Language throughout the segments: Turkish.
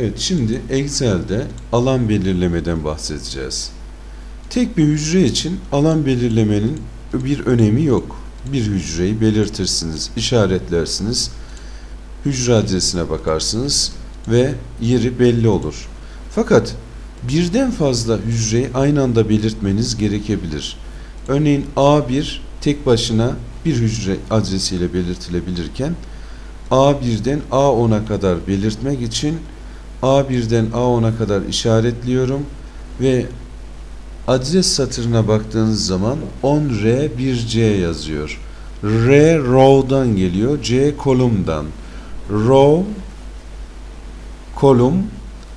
Evet şimdi Excel'de alan belirlemeden bahsedeceğiz. Tek bir hücre için alan belirlemenin bir önemi yok. Bir hücreyi belirtirsiniz, işaretlersiniz, hücre adresine bakarsınız ve yeri belli olur. Fakat birden fazla hücreyi aynı anda belirtmeniz gerekebilir. Örneğin A1 tek başına bir hücre adresiyle belirtilebilirken A1'den A10'a kadar belirtmek için A1'den A10'a kadar işaretliyorum ve adres satırına baktığınız zaman 10R 1C yazıyor. R row'dan geliyor, C kolumdan. Row kolum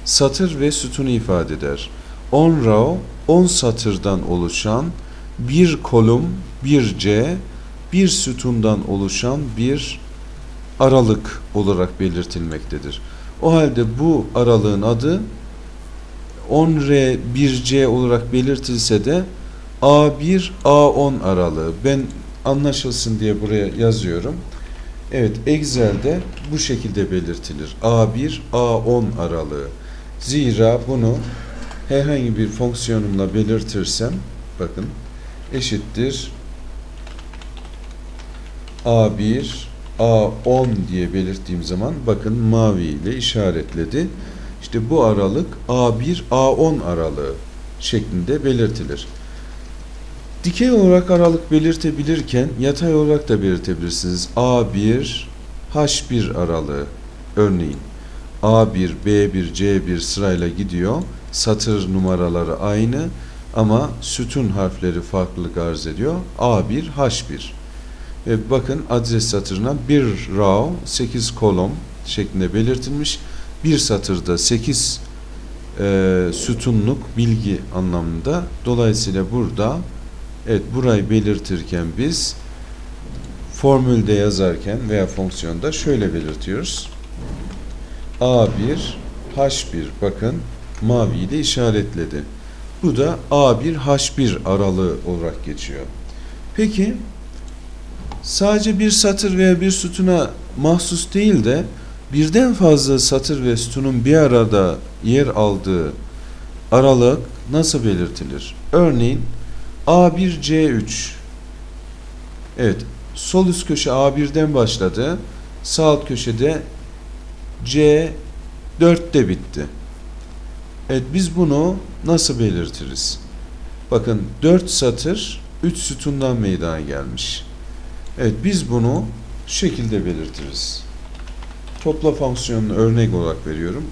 satır ve sütunu ifade eder. 10 row 10 satırdan oluşan bir kolum, bir C, bir sütundan oluşan bir aralık olarak belirtilmektedir. O halde bu aralığın adı 10R 1C olarak belirtilse de A1 A10 aralığı. Ben anlaşılsın diye buraya yazıyorum. Evet Excel'de bu şekilde belirtilir. A1 A10 aralığı. Zira bunu herhangi bir fonksiyonumla belirtirsem bakın eşittir A1 A10 diye belirttiğim zaman bakın mavi ile işaretledi. İşte bu aralık A1 A10 aralığı şeklinde belirtilir. Dikey olarak aralık belirtebilirken yatay olarak da belirtebilirsiniz. A1 H1 aralığı örneğin A1, B1, C1 sırayla gidiyor. Satır numaraları aynı ama sütun harfleri farklılık arz ediyor. A1, H1. Ve bakın adres satırına bir row 8 kolon şeklinde belirtilmiş. Bir satırda 8 e, sütunluk bilgi anlamında. Dolayısıyla burada evet burayı belirtirken biz formülde yazarken veya fonksiyonda şöyle belirtiyoruz. A1 H1 bakın mavi ile işaretledi. Bu da A1 H1 aralığı olarak geçiyor. Peki sadece bir satır veya bir sütuna mahsus değil de birden fazla satır ve sütunun bir arada yer aldığı aralık nasıl belirtilir? Örneğin A1 C3 Evet sol üst köşe A1'den başladı. Sağ alt köşede C4'te bitti. Evet biz bunu nasıl belirtiriz? Bakın 4 satır 3 sütundan meydana gelmiş. Evet biz bunu şu şekilde belirtiriz. Topla fonksiyonunu örnek olarak veriyorum.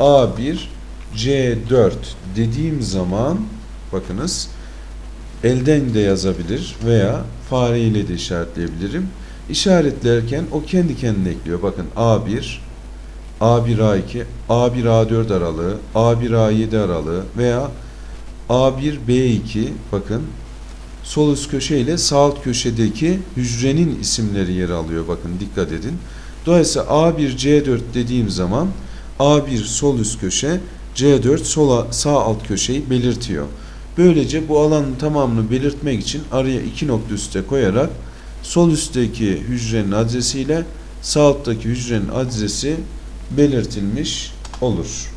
A1 C4 dediğim zaman bakınız elden de yazabilir veya fareyle de işaretleyebilirim. İşaretlerken o kendi kendine ekliyor. Bakın A1 A1A2, A1A4 aralığı, A1A7 aralığı veya A1B2 bakın sol üst köşe ile sağ alt köşedeki hücrenin isimleri yer alıyor. Bakın dikkat edin. Dolayısıyla A1C4 dediğim zaman A1 sol üst köşe, C4 sola sağ alt köşeyi belirtiyor. Böylece bu alanın tamamını belirtmek için araya iki nokta üste koyarak sol üstteki hücrenin adresiyle sağ alttaki hücrenin adresi belirtilmiş olur.